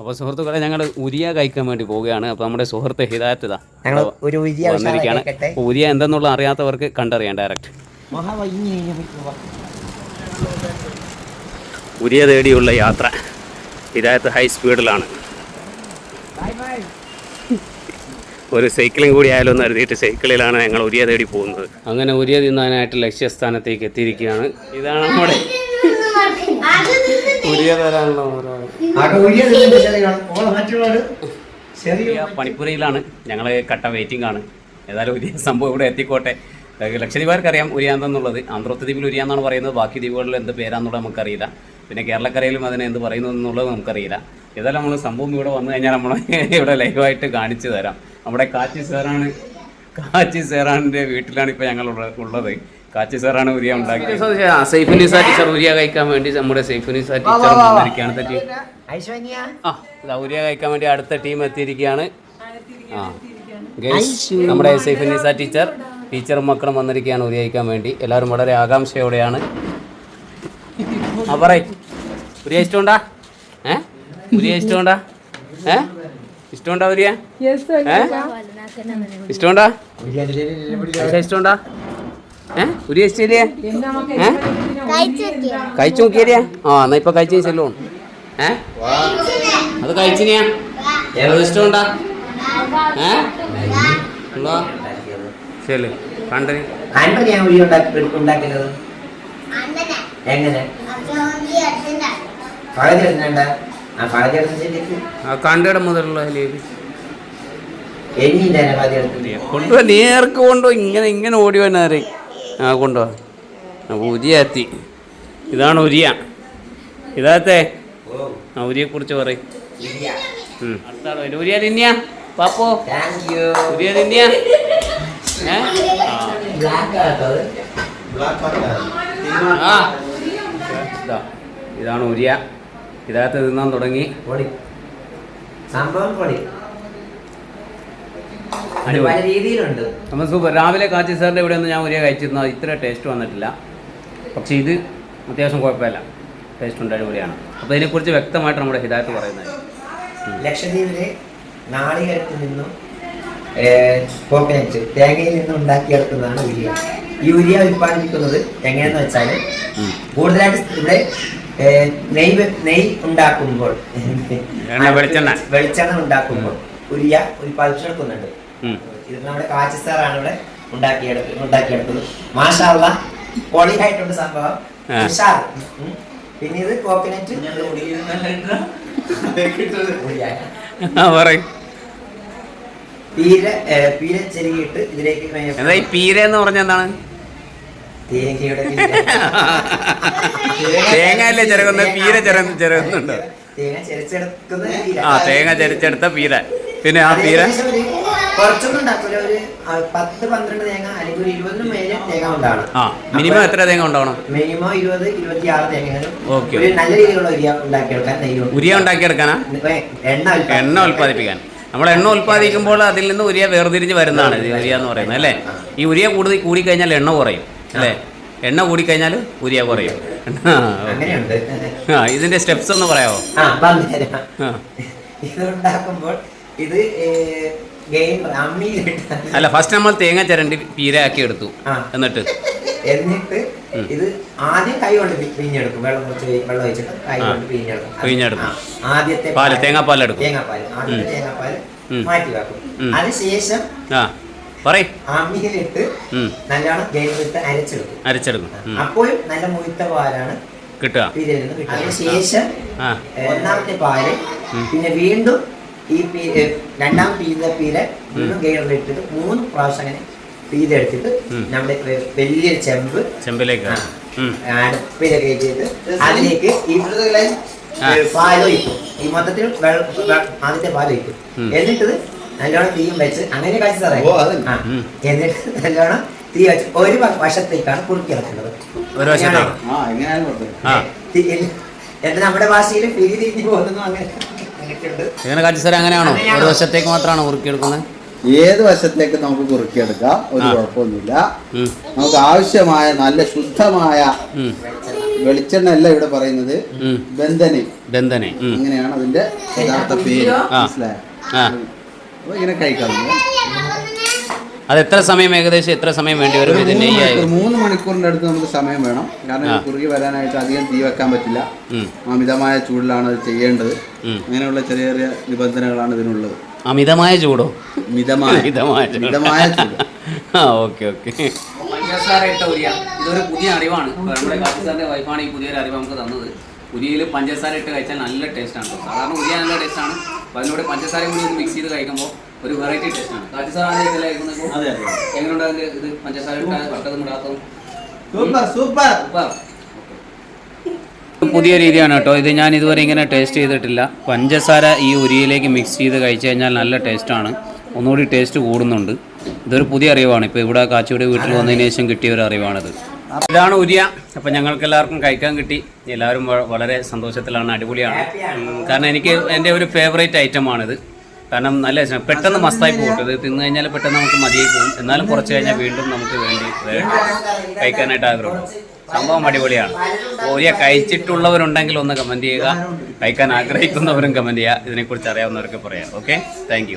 അപ്പോൾ സുഹൃത്തുക്കളെ ഞങ്ങൾ ഉരിയ കഴിക്കാൻ വേണ്ടി പോവുകയാണ്. അപ്പോൾ നമ്മുടെ സുഹൃത്ത് ഹിദായത്ത് ഇതാ. ഞങ്ങൾ ഒരു ഉരിയ വന്നിരിക്കുകയാണ്. ഉഷാറായി അപ്പോൾ ഉരിയ എന്തെന്നുള്ള അറിയാത്തവർക്ക് കണ്ടറിയാം ഡയറക്റ്റ് ഉരിയ തേടിയുള്ള യാത്ര ഹിദായത്ത് ഹൈ സ്പീഡിലാണ് ഒരു സൈക്കിളും കൂടി ആയാലും എന്ന് കരുതിയിട്ട് സൈക്കിളിലാണ് ഞങ്ങൾ ഉരിയ തേടി പോകുന്നത്. അങ്ങനെ ഉരിയ തിന്നാനായിട്ട് ലക്ഷ്യസ്ഥാനത്തേക്ക് എത്തിയിരിക്കുകയാണ്. ഇതാണ് നമ്മുടെ ഉരിയ തരാനുള്ള പണിപ്പുരയിലാണ്. ഞങ്ങൾ കട്ട വെയിറ്റിംഗ് ആണ്. ഏതായാലും ഉരിയ സംഭവം ഇവിടെ എത്തിക്കോട്ടെ. ലക്ഷദ്വീപുകാർക്ക് ലക്ഷദ്വീപുകാർക്കറിയാം ഉരിയാന്തെന്നുള്ളത് ആന്ധ്രോത്ത് ദ്വീപിൽ ഉരിയാന്നാണ് പറയുന്നത്. ബാക്കി ദ്വീപുകളിൽ എന്ത് പേരാന്നുള്ളത് നമുക്കറിയില്ല. പിന്നെ കേരളക്കരയിലും അതിനെ എന്ത് പറയുന്നു എന്നുള്ളത് നമുക്കറിയില്ല. ഏതായാലും നമ്മൾ സംഭവം ഇവിടെ വന്നു കഴിഞ്ഞാൽ നമ്മൾ ഇവിടെ ലൈവായിട്ട് കാണിച്ചു തരാം. നമ്മുടെ കാച്ചി സാറാണ് കാച്ചി സേറാണിന്റെ വീട്ടിലാണ് ഇപ്പോൾ ഞങ്ങൾ ഉള്ള- ഉള്ളത്. കാച്ചി സാറാണ് ഉരിയ ഉണ്ടാക്കിയത്. സൈഫുനിസ ടീച്ചർ ഉരിയ കഴിക്കാൻ വേണ്ടി നമ്മുടെ സൈഫുനിസ ടീച്ചർ വന്നിരിക്കുകയാണ്. ഇതാ ഉരിയ കഴിക്കാൻ വേണ്ടി അടുത്ത ടീം എത്തിയിരിക്കുകയാണ്. ആ നമ്മുടെ സൈഫുനിസ ടീച്ചർ ടീച്ചറും മക്കളും വന്നിരിക്കുകയാണ് ഉരിയ കഴിക്കാൻ വേണ്ടി. എല്ലാവരും വളരെ ആകാംക്ഷയോടെയാണ്. ആ പറയ്. ഉരിയ ഇഷ്ടമുണ്ടാ? ഏ? ഉരിയ ഇഷ്ടമുണ്ടാ? ഏ? ഇഷ്ടമുണ്ടാ ഉരിയ ഏ? ഇഷ്ടമുണ്ടാ? ഇഷ്ടമുണ്ടാ? ഏ? ഉരിയ ഇഷ്ടമില്ലേ ഏ? കഴിച്ചു നോക്കിയല്ലേ? ആ എന്നാ ഇപ്പൊ കഴിച്ചു ചെല്ലോ ഏ? അത് കഴിച്ചിനിയാ അത് ഇഷ്ടമുണ്ടാ ഏ? ശരി എങ്ങനെ? കണ്ടയുടെ മുതലുള്ള ലേബി കൊണ്ടുപോവാ നേർക്ക് കൊണ്ടോ ഇങ്ങനെ ഇങ്ങനെ ഓടി വന്നാറ് ആ കൊണ്ടുപോവാ അപ്പോൾ ഉരിയ എത്തി ഇതാണ് ഉരിയ. ഇതാത്തെ? ആ ഉരിയെ കുറിച്ച് പറയും. ഉരിയ തിന്നിയാ പാപ്പോ ഉരിയ തിന്നിയാ ഇതാണ് ഉരിയ. ഇതിനകത്ത് തിന്നാൻ തുടങ്ങി. സംഭവം പൊടി. പല രീതിയിലുണ്ട്. നമ്മൾ സൂപ്പർ. രാവിലെ കാച്ചി സാറിന്റെ ഇവിടെ നിന്ന് ഞാൻ ഒരേ കഴിച്ചിരുന്നു അത് ഇത്ര ടേസ്റ്റ് വന്നിട്ടില്ല. പക്ഷേ ഇത് അത്യാവശ്യം കുഴപ്പമില്ല. ടേസ്റ്റ് ഉണ്ട് അടിപൊളിയാണ്. അപ്പോൾ ഇതിനെക്കുറിച്ച് വ്യക്തമായിട്ട് നമ്മുടെ ഹിദായത്ത് പറയുന്നത്. ലക്ഷദ്വീപിലെ നാളികേരത്തിൽ നിന്നും കോക്കനറ്റ് തേങ്ങയിൽ നിന്നും ഉണ്ടാക്കിയെടുക്കുന്നതാണ് ഉരിയ. ഈ ഉരിയ ഉൽപ്പാദിപ്പിക്കുന്നത് എങ്ങനെയെന്ന് വെച്ചാൽ കൂടുതലായിട്ട് ഇവിടെ നെയ് നെയ് ഉണ്ടാക്കുമ്പോൾ വെളിച്ചെണ്ണ. വെളിച്ചെണ്ണ ഉണ്ടാക്കുമ്പോൾ ഉരിയ ഉൽപ്പാദിപ്പിച്ചെടുക്കുന്നുണ്ട്. ഇത് നമ്മുടെ കാച്ചി സാറാണ് ഇവിടെ ഉണ്ടാക്കിയെടുക്കുന്നത് ഉണ്ടാക്കിയെടുത്തത്. മാഷാള്ള പൊളിയായിട്ടുണ്ട് സംഭവം. ഉഷാർ. പിന്നെ ഇത് കോക്കനറ്റ് പീര പീര ചെരുകിയിട്ട് ഇതിലേക്ക് എന്താ ഈ പീര എന്ന് പറഞ്ഞ എന്താണ്? തേങ്ങയുടെ പീര. തേങ്ങ അല്ലേ ചിരകുന്നത് പീര ചിര ചിരകുന്നുണ്ട് തേങ്ങ ചെരച്ചെടുക്കുന്ന പീര. ആ തേങ്ങ ചരിച്ചെടുത്ത പീര. പിന്നെ ആ പീര? കുറച്ചൊന്നും ഉണ്ടാക്കൂല. ഒരു പത്ത് പന്ത്രണ്ട് തേങ്ങ അല്ലെങ്കിൽ ഒരു ഇരുപതിന് മേലെ തേങ്ങ ഉണ്ടാവണം. ആ മിനിമം എത്ര തേങ്ങ ഉണ്ടാവണം? മിനിമം ഇരുപത് ഇരുപത്തിയാറ് തേങ്ങകളും ഓക്കേ. ഒരു നല്ല രീതിയിലുള്ള ഉരിയ ഉണ്ടാക്കിയെടുക്കാൻ നെയ്യ് ഉരിയ ഉണ്ടാക്കിയെടുക്കാനാ? എണ്ണ. എണ്ണ ഉൽപ്പാദിപ്പിക്കാൻ. നമ്മൾ എണ്ണ ഉൽപ്പാദിക്കുമ്പോൾ അതിൽ നിന്ന് ഉരിയ വേർതിരിഞ്ഞ് വരുന്നതാണ് ഇത് ഉരിയ എന്ന് പറയുന്നത് അല്ലേ? ഈ ഉരിയ കൂടുതൽ കൂടിക്കഴിഞ്ഞാൽ എണ്ണ കുറയും അല്ലേ? എണ്ണ കൂടി കൂടിക്കഴിഞ്ഞാൽ ഉരിയ കുറയും. ആ, ഇതിന്റെ സ്റ്റെപ്സ് ഒന്ന് പറയാമോ? ആ. ഇത് അല്ല ഫസ്റ്റ് നമ്മൾ തേങ്ങ ചിരണ്ടി പീരയാക്കി എടുത്തു. എന്നിട്ട്? എന്നിട്ട് ഇത് ആദ്യം കൈ കൊണ്ട് പിഴിഞ്ഞെടുക്കും. വെള്ളം കുറച്ച് വെള്ളം വെച്ചിട്ട് കൈ കൊണ്ട് പിഴിഞ്ഞെടുക്കും. പിഴിഞ്ഞെടുക്കും. ആദ്യത്തെ പാൽ, തേങ്ങാപ്പാൽ എടുക്കും. തേങ്ങാപ്പാൽ ആദ്യത്തെ തേങ്ങാപ്പാൽ മാറ്റി വെക്കും. അതിനുശേഷം അമ്മിയിലിട്ട്. നല്ലോണം ഗെയിമിലിട്ട് അരച്ചെടുക്കും. അരച്ചെടുക്കും. അപ്പോഴും നല്ല മുഴുത്ത പാലാണ് കിട്ടുക. അതിനുശേഷം ഒന്നാമത്തെ പാൽ പിന്നെ വീണ്ടും ഈ പീ- രണ്ടാം പീത പീര വീണ്ടും ഗെയിമിൽ ഇട്ടിട്ട് മൂന്ന് പ്രാവശ്യം അങ്ങനെ പീത എടുത്തിട്ട്. നമ്മുടെ വലിയ വലിയൊരു ചെമ്പ് ചെമ്പിലേക്ക്. അടുപ്പിലൊക്കെ ചെയ്ത് അതിലേക്ക് ഈ. പാലൊഴിക്കും ഈ മൊത്തത്തിൽ ആദ്യത്തെ പാലൊഴിക്കും. എന്നിട്ട് നല്ലോണം തീയും വെച്ച് അങ്ങനെ കഴിച്ചു സാറേ. എന്നിട്ട് നല്ലോണം തീ വെച്ച് ഒരു വശത്തേക്കാണ് കുറുക്കി ഇറക്കുന്നത്. ഒരു വശത്തേക്ക്. എന്ത് നമ്മുടെ ഭാഷയിൽ പിരി തിരിഞ്ഞു പോകുന്നു അങ്ങനെ. അങ്ങനെയൊക്കെയുണ്ട് ഇങ്ങനെ സാർ അങ്ങനെയാണോ? ഒരു വശത്തേക്ക് മാത്രമാണോ കുറുക്കിയെടുക്കുന്നത്? ഏത് വശത്തേക്ക് നമുക്ക് കുറുക്കിയെടുക്കാം? ഒരു. കുഴപ്പമൊന്നുമില്ല. നമുക്ക് ആവശ്യമായ നല്ല ശുദ്ധമായ വെളിച്ചെണ്ണ അല്ല ഇവിടെ പറയുന്നത്. ബന്ധനെ. ബന്ധനെ. അങ്ങനെയാണ് അതിന്റെ യഥാർത്ഥ പേര്. മനസ്സിലായ? അപ്പൊ ഇങ്ങനെ കഴിക്കാം. അത് എത്ര സമയം ഏകദേശം എത്ര സമയം വേണ്ടി വരും ഇത് നെയ്യായി മൂന്ന് മണിക്കൂറിന്റെ അടുത്ത് നമുക്ക് സമയം വേണം. കാരണം ഇത് കുറുകി വരാനായിട്ട് അധികം തീ വെക്കാൻ പറ്റില്ല. അമിതമായ ചൂടിലാണ് അത് ചെയ്യേണ്ടത്. അങ്ങനെയുള്ള ചെറിയ ചെറിയ നിബന്ധനകളാണ് ഇതിനുള്ളത്. അമിതമായ ചൂടോ? മിതമായ. മിതമായ മിതമായ ചൂട്. ആ ഓക്കെ ഓക്കെ. പഞ്ചസാര ഇട്ട ഉരിയ ഇതൊരു പുതിയ അറിവാണ്. നമ്മുടെ പാകിസ്ഥാന്റെ വൈഫാണ് ഈ പുതിയൊരു അറിവ് നമുക്ക് തന്നത്. ഉരിയയിൽ പഞ്ചസാര ഇട്ട് കഴിച്ചാൽ നല്ല ടേസ്റ്റാണ് ആണ് സാധാരണ ഉരിയ നല്ല ടേസ്റ്റ് ആണ് അപ്പൊ അതിനോട് പഞ്ചസാരയും കൂടി ഒന്ന് മിക്സ് ചെയ്ത് കഴിക്കുമ്പോൾ ഒരു വെറൈറ്റി ടേസ്റ്റ് ആണ് കഴിക്കുന്നത് എങ്ങനെയുണ്ട് അതിന്റെ ഇത്? പഞ്ചസാര ഇട്ടാൽ വട്ടതും ഇടാത്തതും? Super super. പുതിയ രീതിയാണ് കേട്ടോ ഇത് ഞാൻ ഇതുവരെ ഇങ്ങനെ ടേസ്റ്റ് ചെയ്തിട്ടില്ല. പഞ്ചസാര ഈ ഉരിയിലേക്ക് മിക്സ് ചെയ്ത് കഴിച്ചു കഴിഞ്ഞാൽ നല്ല ടേസ്റ്റാണ് ഒന്നുകൂടി ടേസ്റ്റ് കൂടുന്നുണ്ട്. ഇതൊരു പുതിയ അറിവാണ്. ഇപ്പോൾ ഇവിടെ കാച്ചിയുടെ വീട്ടിൽ വന്നതിന് ശേഷം കിട്ടിയ ഒരു അറിവാണിത്. ഇതാണ് ഉരിയ. അപ്പം ഞങ്ങൾക്ക് എല്ലാവർക്കും കഴിക്കാൻ കിട്ടി. എല്ലാവരും വളരെ സന്തോഷത്തിലാണ്. അടിപൊളിയാണ്. കാരണം എനിക്ക് എന്റെ ഒരു ഫേവറേറ്റ് ഐറ്റമാണിത് കാരണം നല്ല. പെട്ടെന്ന് മസ്തായി പോകും ഇത് തിന്നു കഴിഞ്ഞാൽ പെട്ടെന്ന് നമുക്ക് മതിയായി പോകും. എന്നാലും കുറച്ച് കഴിഞ്ഞാൽ വീണ്ടും നമുക്ക് വേണ്ടി കഴിക്കാനായിട്ട് ആഗ്രഹം സംഭവം അടിപൊളിയാണ്. ഓരിയ കഴിച്ചിട്ടുള്ളവരുണ്ടെങ്കിൽ ഒന്ന് കമന്റ് ചെയ്യുക. കഴിക്കാൻ ആഗ്രഹിക്കുന്നവരും കമന്റ് ചെയ്യുക. ഇതിനെക്കുറിച്ച് അറിയാവുന്നവർക്ക് പറയാം. Okay thank